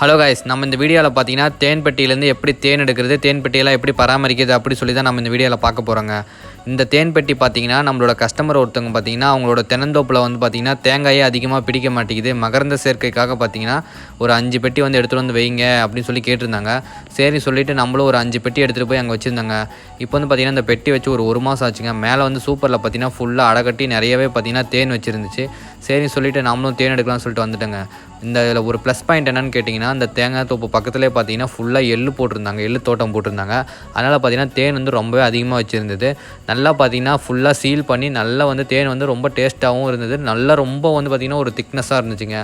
Hello guys நம்ம இந்த வீடியோவில் பார்த்தீங்கன்னா தேன்பெட்டியிலேருந்து எப்படி தேன் எடுக்கிறது தேன் பெட்டியெல்லாம் எப்படி பராமரிக்கிறது அப்படி சொல்லி தான் நம்ம இந்த வீடியோவில் பார்க்க போகிறோங்க இந்த தேன் பெட்டி பார்த்தீங்கன்னா நம்மளோட கஸ்டமர் ஒருத்தவங்க பார்த்தீங்கன்னா அவங்களோட தென்னந்தோப்பில் வந்து பார்த்தீங்கன்னா தேங்காயே அதிகமாக பிடிக்க மாட்டேங்குது. மகரந்த சேர்க்கைக்காக பார்த்தீங்கன்னா ஒரு அஞ்சு பெட்டி வந்து எடுத்துகிட்டு வந்து வைங்க அப்படின்னு சொல்லி கேட்டிருந்தாங்க. சரி சொல்லிட்டு நம்மளும் ஒரு அஞ்சு பெட்டி எடுத்துகிட்டு போய் அங்கே வச்சுருந்தாங்க. இப்போ வந்து பார்த்திங்கன்னா இந்த பெட்டி வச்சு ஒரு ஒரு மாதம் ஆச்சுங்க. மேலே வந்து சூப்பரில் பார்த்தீங்கன்னா ஃபுல்லாக அடகட்டி நிறையவே பார்த்தீங்கன்னா தேன் வச்சுருந்துச்சு. சரி சொல்லிவிட்டு நாமளும் தேன் எடுக்கலாம்னு சொல்லிட்டு வந்துட்டேங்க. இந்த இதில் ஒரு ப்ளஸ் பாயிண்ட் என்னென்னு கேட்டிங்கன்னா இந்த தேங்காய் தோப்பு பக்கத்துலேயே பார்த்தீங்கன்னா ஃபுல்லாக எள்ளு போட்டிருந்தாங்க எள்ளு தோட்டம் போட்டிருந்தாங்க. அதனால் பார்த்தீங்கன்னா தேன் வந்து ரொம்பவே அதிகமாக வச்சுருந்தது. நல்லா பார்த்தீங்கன்னா ஃபுல்லாக சீல் பண்ணி நல்லா வந்து தேன் வந்து ரொம்ப டேஸ்ட்டாகவும் இருந்தது. நல்லா ரொம்ப வந்து பார்த்திங்கன்னா ஒரு திக்னஸாக இருந்துச்சுங்க.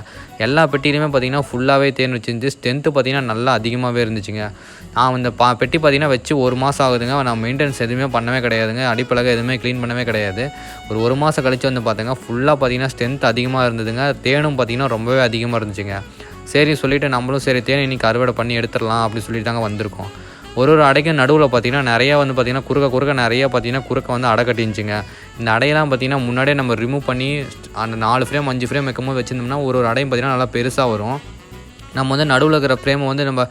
எல்லா பெட்டியிலுமே பார்த்தீங்கன்னா ஃபுல்லாகவே தேன் வச்சிருந்துச்சு. ஸ்ட்ரென்த்து பார்த்தீங்கன்னா நல்லா அதிகமாகவே இருந்துச்சுங்க. நான் இந்த பா பெட்டி பார்த்தீங்கன்னா வச்சு ஒரு மாதம் ஆகுதுங்க. நான் மெயின்டெனன்ஸ் எதுவுமே பண்ணவே கிடையாதுங்க. அடிப்பழக எதுவுமே க்ளீன் பண்ணவே கிடையாது. ஒரு ஒரு மாதம் கழித்து வந்து பார்த்தீங்கன்னா ஃபுல்லாக பார்த்தீங்கன்னா ஸ்ட்ரென்த் அதிகமாக இருந்ததுங்க. தேனும் பார்த்தீங்கன்னா ரொம்பவே அதிகமாக இருந்துச்சுங்க. சரி சொல்லிவிட்டு நம்மளும் சரி தேன் இன்றைக்கி அறுவடை பண்ணி எடுத்துடலாம் அப்படின்னு சொல்லிட்டு தாங்க வந்திருக்கோம். ஒரு ஒரு அடைக்கும் நடுவில் பார்த்தீங்கன்னா நிறையா வந்து பார்த்தீங்கன்னா குறுக்க குறுக்க நிறையா பார்த்தீங்கன்னா குறுக்க வந்து அடை கட்டிருந்துச்சுங்க. இந்த அடையெல்லாம் பார்த்தீங்கன்னா முன்னாடியே நம்ம ரிமூவ் பண்ணி அந்த நாலு ஃப்ரேம் அஞ்சு ஃப்ரேம் வைக்கும்போது வச்சுருந்தோம்னா ஒரு ஒரு அடையும் பார்த்தீங்கன்னா நல்லா பெருசாக வரும். நம்ம வந்து நடுவில் இருக்கிற ஃப்ரேமை வந்து நம்ம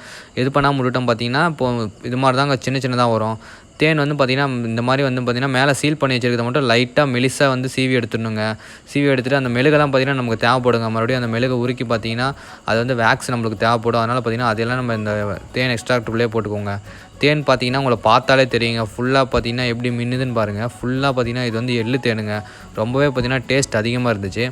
இது பண்ணாமல் விட்டுட்டோம் பார்த்தீங்கன்னா இப்போ இது மாதிரி தாங்க சின்ன சின்னதாக வரும். தேன் வந்து பார்த்திங்கன்னா இந்த மாதிரி வந்து பார்த்திங்கன்னா மேலே சீல் பண்ணி வச்சுருக்கத மட்டும் லைட்டாக மெலிசாக வந்து சீவி எடுத்துடணுங்க. சீவி எடுத்துகிட்டு அந்த மெழுகெல்லாம் பார்த்திங்கன்னா நமக்கு தேவைப்படுங்க. மறுபடியும் அந்த மெழுகை உருக்கி பார்த்திங்கன்னா அது வந்து வேக்ஸ் நம்மளுக்கு தேவைப்படும். அதனால் பார்த்திங்கன்னா அதெல்லாம் நம்ம இந்த தேன் எக்ஸ்ட்ராக்டர்லேயே போட்டுக்கோங்க. தேன் பார்த்தீங்கன்னா உங்களை பார்த்தாலே தெரியுங்க. ஃபுல்லாக பார்த்தீங்கன்னா எப்படி மின்னுதுன்னு பாருங்கள் ஃபுல்லாக பார்த்தீங்கன்னா இது வந்து எள்ளு தேனுங்க. ரொம்பவே பார்த்திங்கன்னா டேஸ்ட் அதிகமாக இருந்துச்சு.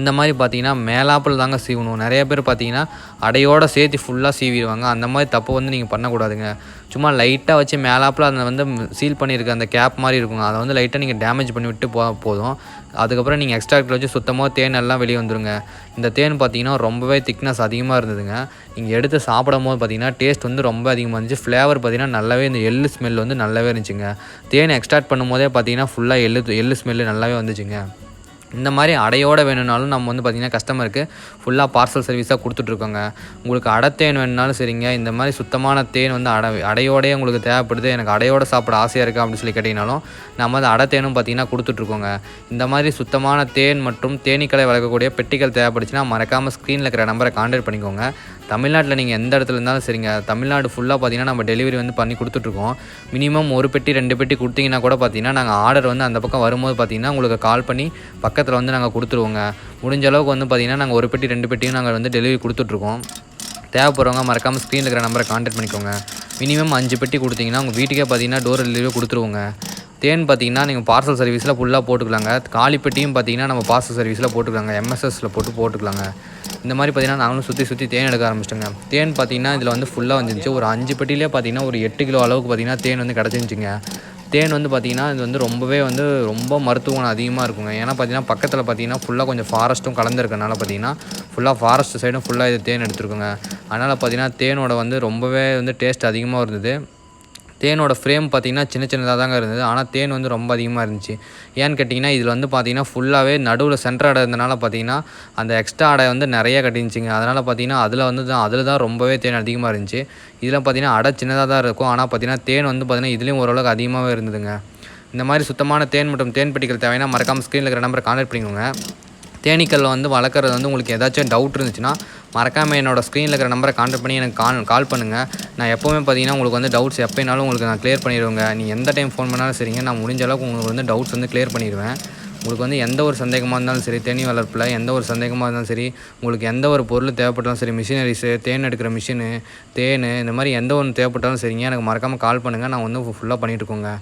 இந்த மாதிரி பார்த்தீங்கன்னா மேலாப்பில் தாங்க சீவணும். நிறைய பேர் பார்த்தீங்கன்னா அடையோட சேர்த்து ஃபுல்லாக சீவிடுவாங்க. அந்த மாதிரி தப்பு வந்து நீங்கள் பண்ணக்கூடாதுங்க. சும்மா லைட்டாக வச்சு மேலாப்பில் அதை வந்து சீல் பண்ணியிருக்க அந்த கேப் மாதிரி இருக்குங்க. அதை வந்து லைட்டாக நீங்கள் டேமேஜ் பண்ணி விட்டு போ போதும். அதுக்கப்புறம் நீங்கள் எக்ஸ்ட்ராக்டில் வச்சு சுத்தமாக தேன் எல்லாம் வெளியே வந்துருங்க. இந்த தேன் பார்த்தீங்கன்னா ரொம்பவே திக்னஸ் அதிகமாக இருந்ததுங்க. நீங்கள் எடுத்து சாப்பிடும் போது பார்த்தீங்கன்னா டேஸ்ட் வந்து ரொம்ப அதிகமாக இருந்துச்சு. ஃப்ளேவர் பார்த்தீங்கன்னா நல்லாவே இந்த எள்ளு ஸ்மெல் வந்து நல்லாவே இருந்துச்சுங்க. தேன் எக்ஸ்ட்ராக்ட் பண்ணும்போதே பார்த்தீங்கன்னா ஃபுல்லாக எள்ளு எள்ளு ஸ்மெல்லு நல்லாவே வந்துச்சுங்க. இந்த மாதிரி அடையோடு வேணும்னாலும் நம்ம வந்து பார்த்திங்கன்னா கஸ்டமருக்கு ஃபுல்லாக பார்சல் சர்வீஸாக கொடுத்துட்ருக்கோங்க. உங்களுக்கு அடை தேன் வேணுனாலும் சரிங்க. இந்த மாதிரி சுத்தமான தேன் வந்து அடை அடையோடையே உங்களுக்கு தேவைப்படுது. எனக்கு அடையோட சாப்பிட ஆசையாக இருக்குது அப்படின்னு சொல்லி கேட்டிங்கனாலும் நம்ம அந்த அடை தேனும் பார்த்திங்கன்னா கொடுத்துட்ருக்கோங்க. இந்த மாதிரி சுத்தமான தேன் மற்றும் தேனீக்களை வளர்க்கக்கூடிய பெட்டிகள் தேவைப்படுச்சுன்னா மறக்காமல் ஸ்க்ரீனில் இருக்கிற நம்பரை கான்டாக்ட் பண்ணிக்கோங்க. தமிழ்நாட்டில் நீங்கள் எந்த இடத்துல இருந்தாலும் சரிங்க. தமிழ்நாடு ஃபுல்லாக பார்த்தீங்கன்னா நம்ம டெலிவரி வந்து பண்ணி கொடுத்துட்ருக்கோம். மினிமம் ஒரு பெட்டி ரெண்டு பெட்டி கொடுத்தீங்கன்னா கூட பார்த்தீங்கன்னா நாங்கள் ஆர்டர் வந்து அந்த பக்கம் வரும்போது பார்த்தீங்கன்னா உங்களுக்கு கால் பண்ணி பக்கத்தில் வந்து நாங்கள் கொடுத்துருவோங்க. முடிஞ்ச அளவுக்கு வந்து பார்த்தீங்கன்னா நாங்கள் ஒரு பெட்டி ரெண்டு பெட்டியும் நாங்கள் வந்து டெலிவரி கொடுத்துட்ருக்கோம். தேவைப்படுறவங்க மறக்காமல் ஸ்க்ரீனில் இருக்கிற நம்பரை கான்டாக்ட் பண்ணிக்கோங்க. மினிமம் அஞ்சு பெட்டி கொடுத்தீங்கன்னா உங்கள் வீட்டுக்கே பார்த்தீங்கன்னா டோர் டெலிவரி கொடுத்துருவோங்க. தேன் பார்த்தீங்கன்னா நீங்கள் பார்சல் சர்வீஸில் ஃபுல்லாக போட்டுக்கலாங்க. காலிப்பெட்டியும் பார்த்தீங்கன்னா நம்ம பார்சல் சர்வீஸில் போட்டுக்கலாங்க. எம்எஸ்எஸில் போட்டு போட்டுக்கலாங்க. இந்த மாதிரி பார்த்தீங்கன்னா நாங்களும் சுற்றி சுற்றி தேன் எடுக்க ஆரம்பிச்சிட்டோங்க. தேன் பார்த்தீங்கன்னா இதில் வந்து ஃபுல்லாக வந்துருந்துச்சு ஒரு அஞ்சு பெட்டிலே பார்த்தீங்கன்னா ஒரு எட்டு கிலோ அளவுக்கு பார்த்தீங்கன்னா தேன் வந்து கிடச்சிருந்துச்சிங்க. தேன் வந்து பார்த்திங்கன்னா இது வந்து ரொம்பவே வந்து ரொம்ப மருத்துவ குணம் அதிகமாக இருக்குங்க. ஏன்னா பார்த்தீங்கன்னா பக்கத்தில் பார்த்தீங்கன்னா ஃபுல்லாக கொஞ்சம் ஃபாரஸ்ட்டும் கலந்துருக்கனால பார்த்தீங்கன்னா ஃபுல்லாக ஃபாரஸ்ட் சைடும் ஃபுல்லாக இது தேன் எடுத்துருக்குங்க. அதனால் பார்த்தீங்கன்னா தேனோட வந்து ரொம்பவே வந்து டேஸ்ட் அதிகமாக இருந்தது. தேனோட ஃப்ரேம் பார்த்திங்கன்னா சின்ன சின்னதாக தாங்க இருந்தது. ஆனால் தேன் வந்து ரொம்ப அதிகமாக இருந்துச்சு. ஏன்னு கேட்டிங்கன்னா இதில் வந்து பார்த்திங்கன்னா ஃபுல்லாகவே நடுவில் சென்டர் அடை இருந்தனால பார்த்திங்கன்னா அந்த எக்ஸ்ட்ரா அடை வந்து நிறைய கட்டிருந்துச்சிங்க. அதனால் பார்த்திங்கன்னா அதில் வந்து தான் அதில் தான் ரொம்பவே தேன் அதிகமாக இருந்துச்சு. இதில் பார்த்திங்கன்னா அடை சின்னதாக தான் இருக்கும். ஆனால் பார்த்திங்கன்னா தேன் வந்து பார்த்திங்கன்னா இதுலேயும் ஓரளவுக்கு அதிகமாகவே இருந்ததுங்க. இந்த மாதிரி சுத்தமான தேன் மற்றும் தேன் பெட்டிகள் தேவைன்னா மறக்காமல் ஸ்க்ரீனில் இருக்கிற நம்பரை கான்டாக்ட் பண்ணிக்கோங்க. தேனீக்கள் வந்து வளர்க்குறது வந்து உங்களுக்கு ஏதாச்சும் டவுட் இருந்துச்சுன்னா மறக்காமல் என்னோடய ஸ்க்ரீனில் இருக்கிற நம்பரை கான்டாக்ட் பண்ணி எனக்கு கால் கால் பண்ணுங்கள் நான் எப்போவுமே பார்த்தீங்கன்னா உங்களுக்கு வந்து டவுட்ஸ் எப்போனாலும் உங்களுக்கு நான் க்ளியர் பண்ணிடுவேங்க. நீங்கள் எந்த டைம் ஃபோன் பண்ணாலும் சரிங்க. நான் முடிஞ்ச அளவுக்கு உங்களுக்கு வந்து டவுட்ஸ் வந்து க்ளியர் பண்ணிடுவேன். உங்களுக்கு வந்து எந்த ஒரு சந்தேகமாக இருந்தாலும் சரி தேனி வளர்ப்பில் எந்த ஒரு சந்தேகமாக இருந்தாலும் சரி உங்களுக்கு எந்த ஒரு பொருள் தேவைப்பட்டாலும் சரி மிஷினரிஸு தேன் எடுக்கிற மிஷினு தேன் இந்த மாதிரி எந்த ஒன்று தேவைப்பட்டாலும் சரிங்க. எனக்கு மறக்காமல் கால் பண்ணுங்கள் நான் வந்து ஃபுல்லாக பண்ணிகிட்டு இருக்கோங்க.